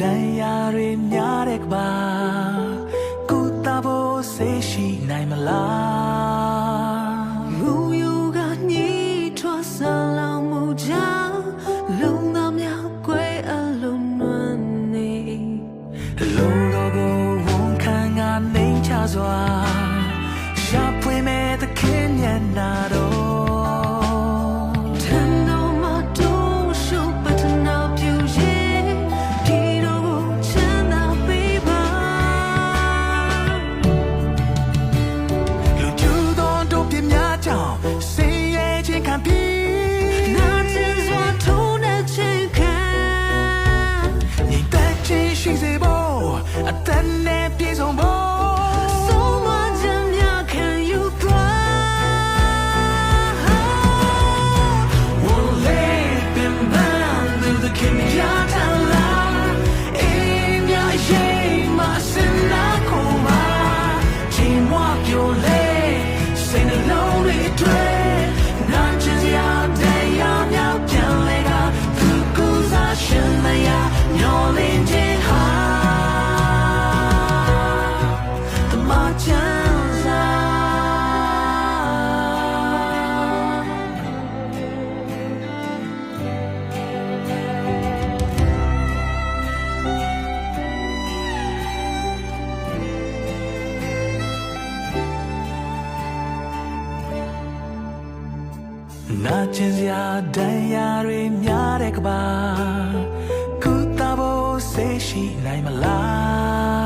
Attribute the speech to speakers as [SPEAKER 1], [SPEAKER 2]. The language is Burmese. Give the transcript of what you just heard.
[SPEAKER 1] ဒဏ်ရာတွေများတဲ့ကဘာကုသဖို့ဆေးရှိနိုင်မလား
[SPEAKER 2] မူယူကညှိထွက်ဆလောင်မှုကြောင့်လုံသားများကွယ်အလုံးနွမ်းနေ
[SPEAKER 1] လုံတော်ကိုဝန်ခံကနေချစွာရှာဖွေမဲ့သခင်ညနာတော် နာကျင်စရာဒဏ်ရာတွေများတဲ့ကဘာကုသဖို့ဆေးရှိနိုင်မလား